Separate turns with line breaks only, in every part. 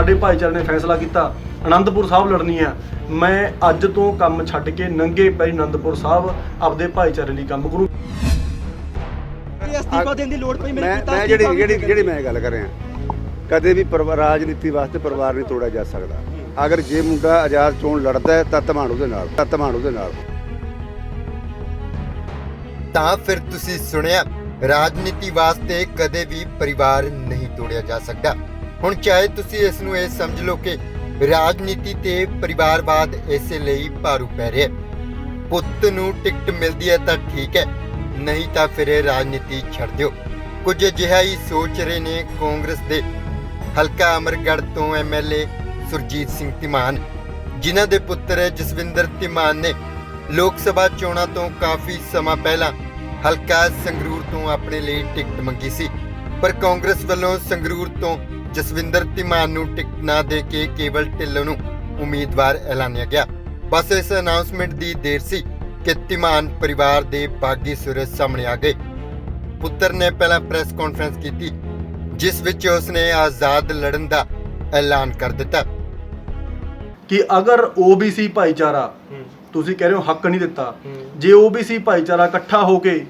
ਸਾਡੇ ਭਾਈਚਾਰੇ ਨੇ ਫੈਸਲਾ ਕੀਤਾ ਆਨੰਦਪੁਰ ਸਾਹਿਬ ਲੜਨੀ ਆ। ਮੈਂ ਅੱਜ ਤੋਂ ਕੰਮ ਛੱਡ ਕੇ ਨੰਗੇ ਪੈਰੀ ਆਨੰਦਪੁਰ ਸਾਹਿਬ ਆਪਦੇ ਭਾਈਚਾਰੇ ਲਈ ਕੰਮ ਕਰੂੰ।
ਇਹ ਅਸਤੀਫਾ ਦੇਣ ਦੀ ਲੋੜ ਪਈ ਮੇਰੇ
ਮੈਂ
ਪਿਤਾ
ਮੈਂ ਜਿਹੜੀ ਜਿਹੜੀ ਜਿਹੜੀ ਮੈਂ ਗੱਲ ਕਰ ਰਿਹਾ ਕਦੇ ਵੀ ਰਾਜਨੀਤੀ ਵਾਸਤੇ ਪਰਿਵਾਰ ਨਹੀਂ ਤੋੜਿਆ ਜਾ ਸਕਦਾ। ਅਗਰ ਜੇ ਮੁੰਡਾ ਆਜ਼ਾਦ ਚੋਣ ਲੜਦਾ ਹੈ ਤਾਂ ਧਮਾਣੂ ਦੇ ਨਾਲ ਤਾਂ ਧਮਾਣੂ ਦੇ ਨਾਲ।
ਤਾਂ ਫਿਰ ਤੁਸੀਂ ਸੁਣਿਆ ਰਾਜਨੀਤੀ ਵਾਸਤੇ ਕਦੇ ਵੀ ਪਰਿਵਾਰ ਨਹੀਂ ਤੋੜਿਆ ਜਾ ਸਕਦਾ। ਹੁਣ ਚਾਹੇ ਤੁਸੀਂ ਇਸ ਨੂੰ ਇਹ ਸਮਝ ਲਓ ਕਿ ਰਾਜਨੀਤੀ ਤੇ ਪਰਿਵਾਰਵਾਦ ਇਸੇ ਲਈ ਭਾਰੂ ਪੈ ਰਿਹਾ ਹੈ। ਪੁੱਤ ਨੂੰ ਟਿਕਟ ਮਿਲਦੀ ਹੈ ਤਾਂ ਠੀਕ ਹੈ, ਨਹੀਂ ਤਾਂ ਫਿਰ ਇਹ ਰਾਜਨੀਤੀ ਛੱਡ ਦਿਓ। ਕੁਝ ਅਜਿਹਾ ਹੀ ਸੋਚ ਰਹੇ ਨੇ ਕਾਂਗਰਸ ਦੇ ਹਲਕਾ ਅਮਰਗੜ੍ਹ ਤੋਂ ਐਮਐਲਏ ਸੁਰਜੀਤ ਸਿੰਘ ਧੀਮਾਨ। ਜਿਨ੍ਹਾਂ ਦੇ ਪੁੱਤਰ ਜਸਵਿੰਦਰ ਧੀਮਾਨ ਨੇ ਲੋਕ ਸਭਾ ਚੋਣਾਂ ਤੋਂ ਕਾਫੀ ਸਮਾਂ ਪਹਿਲਾਂ ਹਲਕਾ ਸੰਗਰੂਰ ਤੋਂ ਆਪਣੇ ਲਈ ਟਿਕਟ ਮੰਗੀ ਸੀ। ਪਰ ਕਾਂਗਰਸ ਵੱਲੋਂ ਸੰਗਰੂਰ ਤੋਂ ਜਸਵਿੰਦਰ ਧੀਮਾਨ ਨੂੰ ਟਿਕਟ ਨਾ ਦੇ ਕੇ ਕੇਵਲ ਢਿੱਲੋਂ ਨੂੰ ਉਮੀਦਵਾਰ ਐਲਾਨਿਆ ਗਿਆ। ਬਸ ਇਸ ਅਨਾਉਂਸਮੈਂਟ ਦੀ ਦੇਰ ਸੀ ਕਿ ਧੀਮਾਨ ਪਰਿਵਾਰ ਦੇ ਬਾਗੀ ਸੂਰਜ ਸਾਹਮਣੇ ਆ ਗਏ। ਪੁੱਤਰ ਨੇ ਪਹਿਲਾਂ ਪ੍ਰੈਸ ਕਾਨਫਰੰਸ ਕੀਤੀ ਜਿਸ ਵਿੱਚ ਉਸਨੇ ਆਜ਼ਾਦ ਲੜਨ ਦਾ ਐਲਾਨ ਕਰ ਦਿੱਤਾ।
ਕਿ ਅਗਰ OBC ਭਾਈਚਾਰਾ ਤੁਸੀਂ ਕਹਿ ਰਹੇ ਹੋ ਹੱਕ ਨਹੀਂ ਦਿੱਤਾ ਜੇ OBC ਭਾਈਚਾਰਾ ਇਕੱਠਾ ਹੋ ਕੇ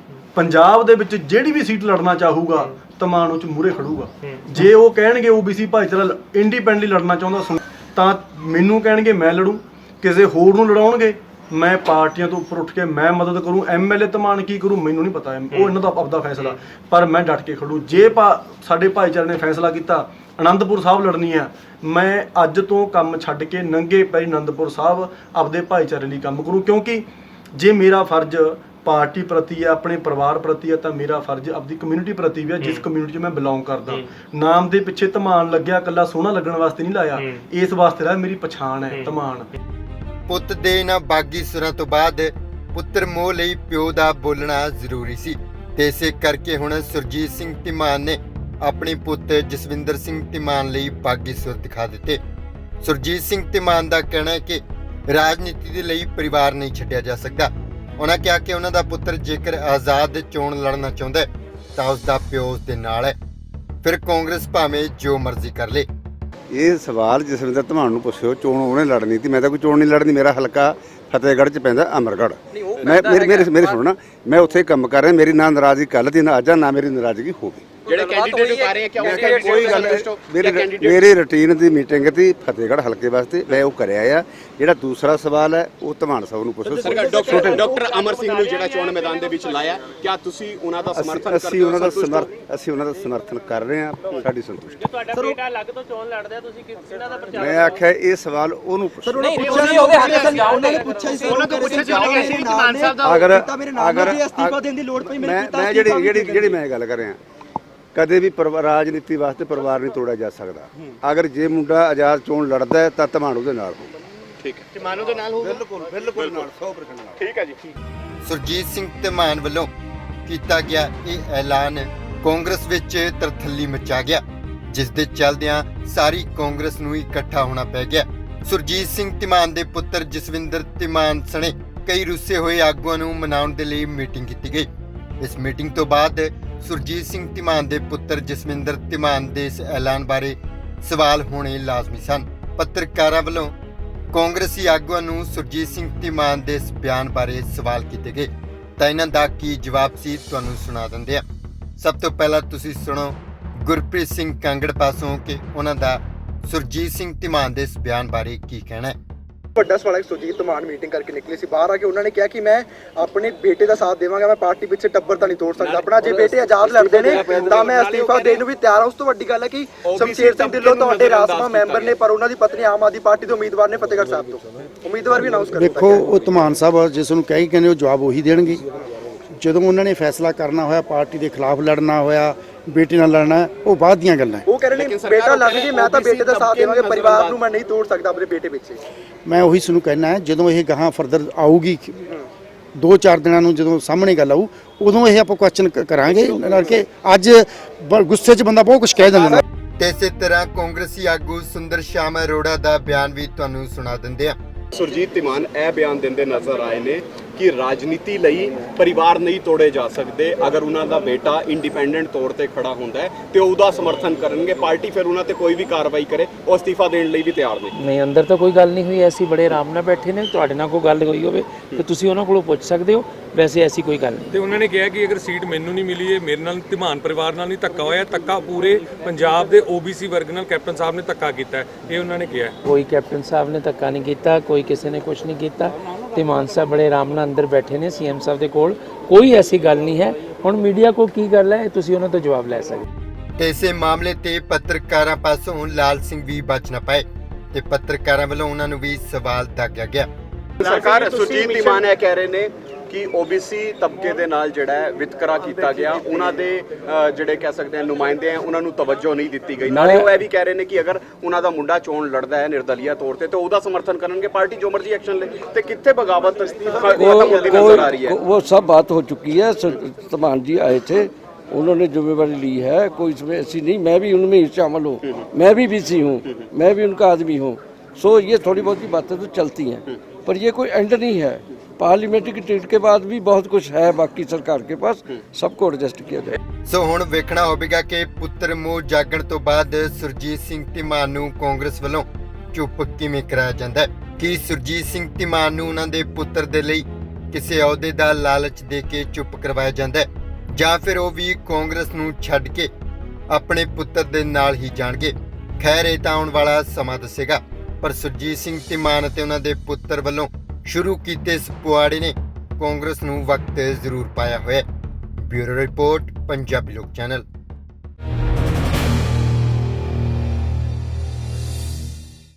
ਪੰਜਾਬ ਦੇ ਵਿੱਚ ਜਿਹੜੀ ਵੀ ਸੀਟ ਲੜਨਾ ਚਾਹੂਗਾ, ਤਮਾਨ ਉਹ ਚ ਮੂਰੇ ਖੜੂਗਾ। ਜੇ ਉਹ ਕਹਿਣਗੇ OBC ਭਾਈਚਾਰਾ ਇੰਡੀਪੈਂਡੈਂਟਲੀ ਲੜਨਾ ਚਾਹੁੰਦਾ, ਸੁਣ ਤਾਂ ਮੈਨੂੰ ਕਹਿਣਗੇ ਮੈਂ ਲੜੂ, ਕਿਸੇ ਹੋਰ ਨੂੰ ਲੜਾਉਣਗੇ, ਮੈਂ ਪਾਰਟੀਆਂ ਤੋਂ ਉੱਪਰ ਉੱਠ ਕੇ ਮੈਂ ਮਦਦ ਕਰੂੰ ਐਮਐਲਏ ਤਮਾਨ ਕੀ ਕਰੂ, ਮੈਨੂੰ ਨਹੀਂ ਪਤਾ, ਉਹ ਇਹਨਾਂ ਦਾ ਆਪਦਾ ਫੈਸਲਾ, ਪਰ ਮੈਂ ਡਟ ਕੇ ਖੜੂ। ਜੇ ਭਾ- ਸਾਡੇ ਭਾਈਚਾਰੇ ਨੇ ਫੈਸਲਾ ਕੀਤਾ, ਅਨੰਦਪੁਰ ਸਾਹਿਬ ਲੜਨੀ ਆ, ਮੈਂ ਅੱਜ ਤੋਂ ਕੰਮ ਛੱਡ ਕੇ ਨੰਗੇ ਪੈਰੀ ਅਨੰਦਪੁਰ ਸਾਹਿਬ ਆਪਦੇ ਭਾਈਚਾਰੇ ਲਈ ਕੰਮ ਕਰੂੰ, ਕਿਉਂਕਿ ਜੇ ਮੇਰਾ ਫਰਜ਼ ਪਾਰਟੀ ਪ੍ਰਤੀ ਆ ਆਪਣੇ ਪਰਿਵਾਰ ਪ੍ਰਤੀ ਆ ਤਾਂ ਮੇਰਾ ਫਰਜ਼ ਆਪਦੀ ਕਮਿਊਨਿਟੀ ਪ੍ਰਤੀ ਵੀ ਆ ਜਿਸ ਕਮਿਊਨਿਟੀ 'ਚ ਮੈਂ ਬਿਲੋਂਗ ਕਰਦਾ। ਨਾਮ ਦੇ ਪਿੱਛੇ ਧਮਾਨ ਲੱਗਿਆ ਕੱਲਾ ਸੋਹਣਾ ਲੱਗਣ ਵਾਸਤੇ ਨਹੀਂ ਲਾਇਆ। ਇਸ ਵਾਸਤੇ ਲਾਇਆ ਮੇਰੀ ਪਛਾਣ ਹੈ ਧਮਾਨ।
ਪੁੱਤ ਦੇ ਇਹਨਾਂ ਬਾਗੀ ਸੁਰਾਂ ਤੋਂ ਬਾਅਦ ਪੁੱਤਰ ਮੋਹ ਲਈ ਪਿਓ ਦਾ ਬੋਲਣਾ ਜ਼ਰੂਰੀ ਸੀ। ਤੇ ਇਸੇ ਕਰਕੇ ਹੁਣ ਸੁਰਜੀਤ ਸਿੰਘ ਧੀਮਾਨ ਨੇ ਆਪਣੇ ਪੁੱਤ ਜਸਵਿੰਦਰ ਸਿੰਘ ਧੀਮਾਨ ਲਈ ਬਾਗੀ ਸੁਰ ਦਿਖਾ ਦਿੱਤੇ। ਸੁਰਜੀਤ ਸਿੰਘ ਧੀਮਾਨ ਦਾ ਕਹਿਣਾ ਹੈ ਕਿ ਰਾਜਨੀਤੀ ਦੇ ਲਈ ਪਰਿਵਾਰ ਨਹੀਂ ਛੱਡਿਆ ਜਾ ਸਕਦਾ। ਉਹਨਾਂ ਕਿਹਾ ਕਿ ਉਹਨਾਂ ਦਾ ਪੁੱਤਰ ਜੇਕਰ ਆਜ਼ਾਦ ਚੋਣ ਲੜਨਾ ਚਾਹੁੰਦਾ ਹੈ ਤਾਂ ਉਸ ਦਾ ਪਿਓ ਉਸ ਦੇ ਨਾਲ ਹੈ। ਫਿਰ ਕਾਂਗਰਸ ਭਾਵੇਂ ਜੋ ਮਰਜ਼ੀ ਕਰ ਲੇ।
ਇਹ ਸਵਾਲ ਜਸਵਿੰਦਰ ਧਮਾਨ ਨੂੰ ਪੁੱਛਿਓ ਚੋਣ ਉਹਨੇ ਲੜਨੀ ਸੀ। ਮੈਂ ਤਾਂ ਕੋਈ ਚੋਣ ਨਹੀਂ ਲੜਨੀ ਮੇਰਾ ਹਲਕਾ ਫਤਿਹਗੜ੍ਹ ਚ ਪੈਂਦਾ ਅਮਰਗੜ੍ਹ। ਮੈਂ ਮੇਰੀ ਮੇਰੀ ਸੁਣਨਾ ਮੈਂ ਉੱਥੇ ਕੰਮ ਕਰ ਰਿਹਾ ਮੇਰੀ ਨਾ ਨਾਰਾਜ਼ਗੀ ਕੱਲ ਦੀ ਨਾ ਅੱਜ ਆ, ਨਾ ਮੇਰੀ ਨਾਰਾਜ਼ਗੀ ਹੋਵੇ
ਜਿਹੜੇ ਕੈਂਡੀਡੇਟ ਉਤਾਰੇ ਰਹੇ ਆ ਕਿਆ
ਮੈਂ
ਉਹ
ਕੋਈ ਗੱਲ। ਮੇਰੀ ਮੇਰੀ ਰੁਟੀਨ ਦੀ ਮੀਟਿੰਗ ਸੀ ਫਤਿਹਗੜ੍ਹ ਹਲਕੇ ਵਾਸਤੇ ਮੈਂ ਉਹ ਕਰਿਆ ਆ। ਜਿਹੜਾ ਦੂਸਰਾ ਸਵਾਲ ਹੈ ਉਹ ਧਮਾਨ ਸਾਹਿਬ ਨੂੰ ਪੁੱਛੋ।
ਡਾਕਟਰ ਡਾਕਟਰ ਅਮਰ ਸਿੰਘ ਨੂੰ ਜਿਹੜਾ ਚੋਣ ਮੈਦਾਨ ਦੇ ਵਿੱਚ ਲਾਇਆ ਕਿਆ ਤੁਸੀਂ ਉਹਨਾਂ ਦਾ ਸਮਰਥਨ
ਅਸੀਂ
ਕਰਦੇ
ਅਸੀਂ
ਹੋ?
ਉਹਨਾਂ ਦਾ? ਸਮਰਥਨ ਅਸੀਂ ਉਹਨਾਂ ਦਾ ਸਮਰਥਨ ਕਰ ਰਹੇ ਹਾਂ ਸਾਡੀ ਸੰਤੁਸ਼ਟੀ।
ਤੁਹਾਡਾ ਬੇਟਾ ਅਲੱਗ ਤੋਂ ਚੋਣ ਲੜਦਾ ਹੈ, ਤੁਸੀਂ ਕਿਸ ਇਹਨਾਂ ਦਾ ਪ੍ਰਚਾਰ
ਮੈਂ ਆਖਿਆ ਇਹ ਸਵਾਲ ਉਹਨੂੰ ਪੁੱਛੋ।
ਉਹਨਾਂ ਨੇ ਪੁੱਛਿਆ ਸੀ ਉਹਨਾਂ ਤੋਂ ਪੁੱਛਿਆ ਸੀ ਕਿ ਮਾਨ ਸਾਹਿਬ ਦਾ।
ਅਗਰ
ਪਿਤਾ ਮੇਰੇ ਨਾਮ
ਅਗਰ
ਅਸਤੀਫਾ ਦੇਣ ਦੀ ਲੋੜ ਪਈ ਮੇਰੇ
ਮੈਂ ਜਿਹੜੀ ਜਿਹੜੀ ਜਿਹੜੀ ਮੈਂ ਗੱਲ ਕਰ ਰਿਹਾ। ਕਦੇ ਵੀ ਪਰਿਵਾਰ- ਰਾਜਨੀਤੀ ਵਾਸਤੇ ਪਰਿਵਾਰ ਨਹੀਂ ਤੋੜਿਆ ਜਾ ਸਕਦਾ। ਅਗਰ ਜੇ ਮੁੰਡਾ ਆਜ਼ਾਦ ਚੋਣ ਲੜਦਾ ਹੈ ਤਾਂ ਧਮਾਣੂ ਦੇ ਨਾਲ ਹੋਊਗਾ।
ਠੀਕ ਹੈ। ਮਾਨੋ ਦੇ ਨਾਲ ਹੋਊਗਾ?
ਬਿਲਕੁਲ ਬਿਲਕੁਲ ਨਾਲ 100% ਨਾਲ।
ਠੀਕ ਹੈ ਜੀ।
ਸੁਰਜੀਤ ਸਿੰਘ ਧਮਾਨ ਵੱਲੋਂ ਕੀਤਾ ਗਿਆ ਇਹ ਐਲਾਨ ਕਾਂਗਰਸ ਵਿੱਚ ਤਰਥੱਲੀ ਮਚਾ ਗਿਆ ਜਿਸ ਦੇ ਚੱਲਦਿਆਂ ਸਾਰੀ ਕਾਂਗਰਸ ਨੂੰ ਇਕੱਠਾ ਹੋਣਾ ਪੈ ਗਿਆ। ਸੁਰਜੀਤ ਸਿੰਘ ਧਮਾਨ ਦੇ ਪੁੱਤਰ ਜਸਵਿੰਦਰ ਧਮਾਨ ਸਣੇ ਕਈ ਰੁੱਸੇ ਹੋਏ ਆਗੂਆਂ ਨੂੰ ਮਨਾਉਣ ਦੇ ਲਈ ਮੀਟਿੰਗ ਕੀਤੀ ਗਈ। ਇਸ ਮੀਟਿੰਗ ਤੋਂ ਬਾਅਦ ਸੁਰਜੀਤ ਸਿੰਘ ਧਮਾਨ ਦੇ ਪੁੱਤਰ ਜਸਵਿੰਦਰ ਧਮਾਨ ਦੇ ਇਸ ਐਲਾਨ ਬਾਰੇ ਸਵਾਲ ਹੋਣੇ ਲਾਜ਼ਮੀ ਸਨ। ਪੱਤਰਕਾਰਾਂ ਵੱਲੋਂ ਕਾਂਗਰਸੀ ਆਗੂਆਂ ਨੂੰ ਸੁਰਜੀਤ ਸਿੰਘ ਧੀਮਾਨ ਦੇ ਇਸ ਬਿਆਨ ਬਾਰੇ ਸਵਾਲ ਕੀਤੇ ਗਏ। ਤਾਂ ਇਹਨਾਂ ਦਾ ਕੀ ਜਵਾਬ ਸੀ, ਤੁਹਾਨੂੰ ਸੁਣਾ ਦਿੰਦੇ ਆ ਸਭ ਤੋਂ ਪਹਿਲਾਂ ਤੁਸੀਂ ਸੁਣੋ, ਗੁਰਪ੍ਰੀਤ ਸਿੰਘ ਕਾਂਗੜ ਪਾਸੋਂ ਕਿ ਉਹਨਾਂ ਦਾ ਸੁਰਜੀਤ ਸਿੰਘ ਧੀਮਾਨ ਦੇ ਇਸ ਬਿਆਨ ਬਾਰੇ ਕੀ ਕਹਿਣਾ ਹੈ।
ਵੱਡਾ ਸਵਾਲ ਹੈ ਸੁਰਜੀਤ ਮਾਨ ਮੀਟਿੰਗ ਕਰਕੇ ਨਿਕਲੇ ਸੀ ਬਾਹਰ ਆ ਕੇ ਉਹਨਾਂ ਨੇ ਕਿਹਾ ਕਿ ਮੈਂ ਆਪਣੇ ਬੇਟੇ ਦਾ ਸਾਥ ਦੇਵਾਂਗਾ ਮੈਂ ਪਾਰਟੀ ਪਿੱਛੇ ਟੱਬਰ ਤਾਂ ਨਹੀਂ ਤੋੜ ਸਕਦਾ। ਆਪਣਾ ਜੇ ਬੇਟੇ ਆਜ਼ਾਦ ਲੜਦੇ ਨੇ ਤਾਂ ਮੈਂ ਅਸਤੀਫਾ ਦੇਣ ਨੂੰ ਵੀ ਤਿਆਰ ਹਾਂ। ਉਸ ਤੋਂ ਵੱਡੀ ਗੱਲ ਹੈ ਕਿ ਸ਼ਮਸ਼ੇਰ ਸਿੰਘ ਢਿੱਲੋਂ ਤੁਹਾਡੇ ਰਾਜਸਭਾ ਮੈਂਬਰ ਨੇ ਪਰ ਉਹਨਾਂ ਦੀ ਪਤਨੀ ਆਮ ਆਦਮੀ ਪਾਰਟੀ ਦੇ ਉਮੀਦਵਾਰ ਨੇ ਫਤਿਹਗੜ੍ਹ ਸਾਹਿਬ ਤੋਂ। ਉਮੀਦਵਾਰ ਵੀ ਅਨਾਉਂਸ ਕਰ ਦਿੱਤਾ
ਦੇਖੋ ਉਹ ਧਮਾਨ ਸਾਹਿਬ ਜਿਸ ਨੂੰ ਕਹੀ ਕਹਿੰਦੇ ਉਹ ਜਵਾਬ ਉਹੀ ਦੇਣਗੇ। ਜਦੋਂ ਉਹਨਾਂ ਨੇ ਫੈਸਲਾ ਕਰਨਾ ਹੋਇਆ ਪਾਰਟੀ ਦੇ ਖਿਲਾਫ ਲੜਨਾ ਹੋਇਆ ਬੇਟੀ ਨਾਲ ਲੜਨਾ ਉਹ ਬਾਅਦ ਦੀਆਂ ਗੱਲਾਂ ਹੈ।
ਉਹ ਕਹਿ ਰਹੇ ਨੇ ਬੇਟਾ ਲੜ ਜੇ ਮੈਂ ਤਾਂ ਬੇਟੇ ਦਾ ਸਾਥ ਦੇਵਾਂਗਾ ਪਰਿਵਾਰ ਨੂੰ ਮੈਂ ਨਹੀਂ ਤੋੜ ਸਕਦਾ ਆਪਣੇ ਬੇਟੇ ਪਿੱਛੇ।
ਮੈਂ ਉਹੀ ਤੁਹਾਨੂੰ ਕਹਿਣਾ ਹੈ ਜਦੋਂ ਇਹ ਗਾਹਾਂ ਫਰਦਰ ਆਊਗੀ ਦੋ ਚਾਰ ਦਿਨਾਂ ਨੂੰ ਜਦੋਂ ਸਾਹਮਣੇ ਗੱਲ ਆਊ ਉਦੋਂ ਇਹ ਆਪਾਂ ਕੁਐਸਚਨ ਕਰਾਂਗੇ ਨਾਲ ਕਿ ਅੱਜ ਗੁੱਸੇ 'ਚ ਬੰਦਾ ਬਹੁਤ ਕੁਝ ਕਹਿ ਦਿੰਦਾ
ਤੇ ਇਸੇ ਤਰ੍ਹਾਂ ਕਾਂਗਰਸੀ ਆਗੂ ਸੁੰਦਰ ਸ਼ਾਮ ਅਰੋੜਾ ਦਾ ਬਿਆਨ ਵੀ ਤੁਹਾਨੂੰ ਸੁਣਾ ਦਿੰਦੇ ਆ
ਸੁਰਜੀਤ ਧੀਮਾਨ ਇਹ ਬਿਆਨ ਦਿੰਦੇ ਨਜ਼ਰ ਆਏ ਨੇ ਕਿ ਰਾਜਨੀਤੀ ਲਈ ਪਰਿਵਾਰ ਨਹੀਂ ਤੋੜੇ ਜਾ ਸਕਦੇ। ਅਗਰ ਉਹਨਾਂ ਦਾ ਬੇਟਾ ਇੰਡੀਪੈਂਡੈਂਟ ਤੌਰ ਤੇ ਖੜਾ ਹੁੰਦਾ ਹੈ ਤੇ ਉਹ ਉਹਦਾ ਸਮਰਥਨ ਕਰਨਗੇ ਪਾਰਟੀ ਫਿਰ ਉਹਨਾਂ ਤੇ ਕੋਈ ਵੀ ਕਾਰਵਾਈ ਕਰੇ ਉਹ ਅਸਤੀਫਾ ਦੇਣ ਲਈ ਵੀ ਤਿਆਰ ਨੇ।
ਨਹੀਂ ਅੰਦਰ ਤਾਂ ਕੋਈ ਗੱਲ ਨਹੀਂ ਹੋਈ ਐਸੀ ਬੜੇ ਆਰਾਮ ਨਾਲ ਬੈਠੇ ਨੇ ਤੁਹਾਡੇ ਨਾਲ ਕੋਈ ਗੱਲ ਹੋਈ ਹੋਵੇ ਤੇ ਤੁਸੀਂ ਉਹਨਾਂ ਕੋਲੋਂ ਪੁੱਛ ਸਕਦੇ ਹੋ ਵੈਸੇ ਐਸੀ ਕੋਈ ਗੱਲ ਨਹੀਂ।
ਤੇ ਉਹਨਾਂ ਨੇ ਕਿਹਾ ਕਿ ਅਗਰ ਸੀਟ ਮੈਨੂੰ ਨਹੀਂ ਮਿਲੀ ਹੈ ਮੇਰੇ ਨਾਲ ਧਿਮਾਨ ਪਰਿਵਾਰ ਨਾਲ ਨਹੀਂ ਧੱਕਾ ਹੋਇਆ ਧੱਕਾ ਪੂਰੇ ਪੰਜਾਬ ਦੇ OBC ਵਰਗ ਨਾਲ ਕੈਪਟਨ ਸਾਹਿਬ ਨੇ ਧੱਕਾ ਕੀਤਾ। ਇਹ ਉਹਨਾਂ ਨੇ ਕਿਹਾ
ਕੋਈ ਕੈਪਟਨ ਸਾਹਿਬ ਨੇ ਧੱਕਾ ਨਹੀਂ ਕੀਤਾ ਕੋਈ ਕਿਸੇ ਨੇ ਕੁਝ ਨਹੀਂ ਕੀਤਾ। ਤੇ ਮਾਨ ਸਾਹਿਬ ਬੜੇ ਆਰਾਮ ਨਾਲ ਅੰਦਰ ਬੈਠੇ ਨੇ ਸੀਐਮ ਸਾਹਿਬ ਦੇ ਕੋਲ। ਕੋਈ ਐਸੀ ਗੱਲ ਨਹੀਂ ਹੈ। ਹੁਣ ਮੀਡੀਆ ਕੋਲ ਕੀ ਗੱਲ ਹੈ ਇਹ ਤੁਸੀਂ ਉਹਨਾਂ ਤੋਂ ਜਵਾਬ ਲੈ ਸਕਦੇ।
ਤੇ ਇਸੇ ਮਾਮਲੇ ਤੇ ਪੱਤਰਕਾਰਾਂ ਪਾਸੋਂ ਲਾਲ ਸਿੰਘ ਵੀ ਬਚ ਨਾ ਪਾਏ ਤੇ ਪੱਤਰਕਾਰਾਂ ਵੱਲੋਂ ਉਹਨਾਂ ਨੂੰ ਵੀ ਸਵਾਲ ਦਾਗਿਆ ਗਿਆ।
ਸਰਕਾਰ ਸੁਰਜੀਤ ਧੀਮਾਨ ਇਹ ਕਹਿ ਰਹੇ ਨੇ ਕਿ OBC ਤਬਕੇ ਦੇ ਨਾਲ ਜਿਹੜਾ ਹੈ ਵਿਤਕਰਾ ਕੀਤਾ ਗਿਆ ਉਹਨਾਂ ਦੇ ਅ, ਜਿਹੜੇ ਕਹਿ ਸਕਦੇ ਆ ਨੁਮਾਇੰਦੇ ਆ ਉਹਨਾਂ ਨੂੰ ਤਵੱਜੋ ਨਹੀਂ ਦਿੱਤੀ ਗਈ ਨਾਲੇ ਉਹ ਇਹ ਵੀ ਕਹਿ ਰਹੇ ਨੇ ਕਿ ਅਗਰ ਉਹਨਾਂ ਦਾ ਮੁੰਡਾ ਚੋਣ ਲੜਦਾ ਹੈ ਨਿਰਦਲੀਆ ਤੌਰ ਤੇ ਤੇ ਉਹਦਾ ਸਮਰਥਨ ਕਰਨਗੇ ਪਾਰਟੀ ਜੋ ਮਰਜ਼ੀ ਐਕਸ਼ਨ ਲੇ ਤੇ ਕਿੱਥੇ ਬਗਾਵਤ ਖਤਮ ਹੁੰਦੀ ਨਜ਼ਰ ਆ ਰਹੀ ਹੈ
वो सब बात हो चुकी है तमान जी आए थे उन्होंने जिम्मेवारी ली है कोई इसमें ऐसी नहीं मैं भी उनमें ही शामिल हूँ मैं भी बीसी हूँ मैं भी उनका आदमी हूँ सो ये थोड़ी बहुत ही बातें तो चलती हैं पर ये कोई एंड नहीं है पार्लियामेंट्री की टिकट के बाद भी बहुत कुछ है बाकी सरकार के पास सबको एडजस्ट किया जाए
ਸੋ ਹੁਣ ਵੇਖਣਾ ਹੋਵੇਗਾ ਕਿ ਪੁੱਤਰ ਮੋਹ ਜਾਗਣ ਤੋਂ ਬਾਅਦ ਸੁਰਜੀਤ ਸਿੰਘ ਧੀਮਾਨ ਨੂੰ ਕਾਂਗਰਸ ਵੱਲੋਂ ਚੁੱਪ ਕਿਵੇਂ ਕਰਾਇਆ ਜਾਂਦਾ ਹੈ ਕੀ ਸੁਰਜੀਤ ਸਿੰਘ ਧੀਮਾਨ ਨੂੰ ਉਹਨਾਂ ਦੇ ਪੁੱਤਰ ਦੇ ਲਈ ਕਿਸੇ ਅਹੁਦੇ ਦਾ ਲਾਲਚ ਦੇ ਕੇ ਚੁੱਪ ਕਰਵਾਇਆ ਜਾਂਦਾ ਹੈ ਜਾਂ ਫਿਰ ਉਹ ਵੀ ਕਾਂਗਰਸ ਨੂੰ ਛੱਡ ਕੇ ਆਪਣੇ ਪੁੱਤਰ ਦੇ ਨਾਲ ਹੀ ਜਾਣਗੇ ਖੈਰ ਇਹ ਤਾਂ ਆਉਣ ਵਾਲਾ ਸਮਾਂ ਦੱਸੇਗਾ ਪਰ ਸੁਰਜੀਤ ਸਿੰਘ ਧੀਮਾਨ ਅਤੇ ਉਹਨਾਂ ਦੇ ਪੁੱਤਰ ਵੱਲੋਂ ਸ਼ੁਰੂ ਕੀਤੇ ਇਸ ਪੁਆੜੇ ਨੇ। ਕਾਂਗਰਸ ਨੂੰ ਵਕਤ ਜ਼ਰੂਰ ਪਾਇਆ ਹੋਇਆ ਬਿਊਰੋ ਰਿਪੋਰਟ, ਪੰਜਾਬੀ ਲੋਕ ਚੈਨਲ।